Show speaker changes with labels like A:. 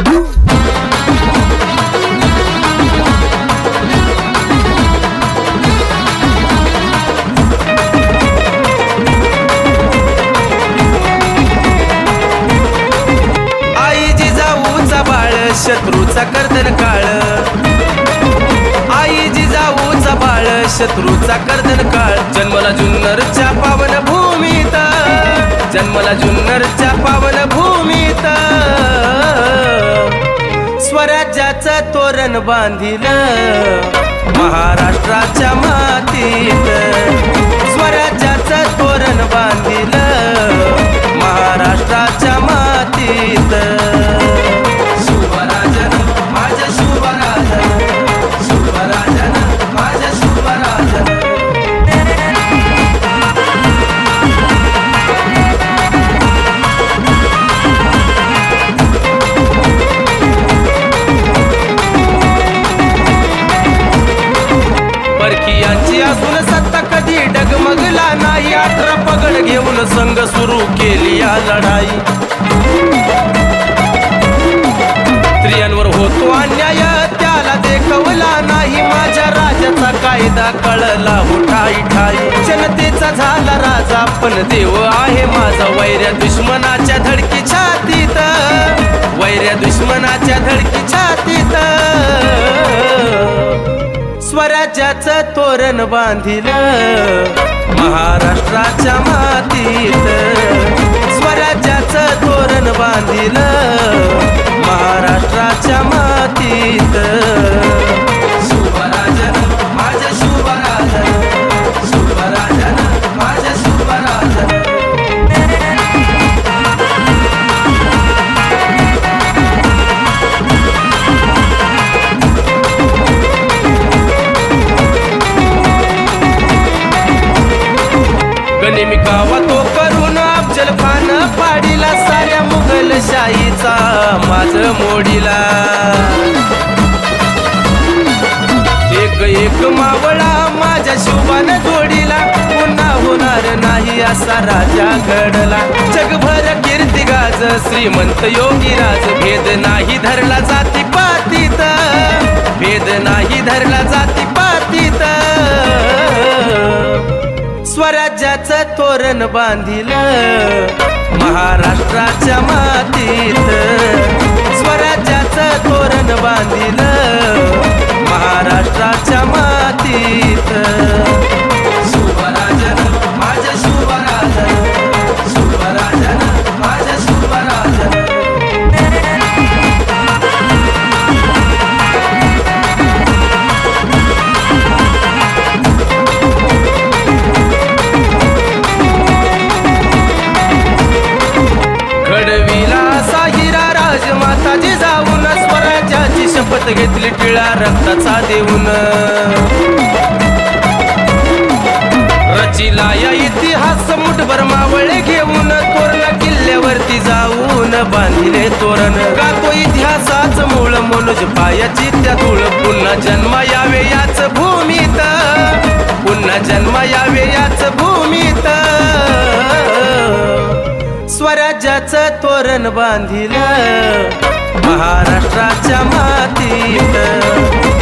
A: आई बाळ शत्रूचा कर्दन काळ. आई जिजाऊचा बाळ शत्रूचा कर्दन काळ. जन्मला जुन्नरच्या पावन भूमीत. जन्मला जुन्नरच्या पावन भूमीत. स्वराज्याचं तोरण बांधिल. महाराष्ट्राच्या मातीत स्वरा असून सत्ता कधी डगमगला नाही? अठरा पगड घेऊन संघ सुरू केली या लढाई. स्त्रियांवर होतो अन्याय त्याला देखवला नाही. माझ्या राजाचा कायदा कळला उठाई ठाई. जनतेचा झाला राजा पण देव आहे माझा. वैऱ्या दुश्मनाच्या धडकी छातीत वैऱ्या दुश्मनाच्या धडकी छाती स्वराज्याचं तोरण बांधिल. महाराष्ट्राच्या मातीत स्वराज्याचं तोरण बांधिल. महाराष्ट्राच्या मातीत मुघल माझ मोडीला. एक एक मावळा माझ्या शिवान जोडीला. पुन्हा होणार नाही असा राजा घडला. जगभर कीर्ती गाज श्रीमंत योगीराज. भेद नाही धरला जाती पातीत. भेद नाही धरला जाती पातीत. स्वराज्याचं तोरण बांधिलं. महाराष्ट्राच्या मातीत स्वराज्याचं तोरण बांधिलं. शपथ घेतली टिळा रक्ताचा देऊन. रचिला या इतिहास मुठभर मावळे घेऊन तोरण किल्ल्यावरती जाऊन बांधिले तोरण. गातो इतिहासाच मूळ मनोज पायाची त्या धूळ पुन्हा जन्म यावे याच भूमीत. पुन्हा जन्म यावे याच भूमीत. स्वराज्याचं तोरण बांधिलं. महाराष्ट्राच्या मातीत.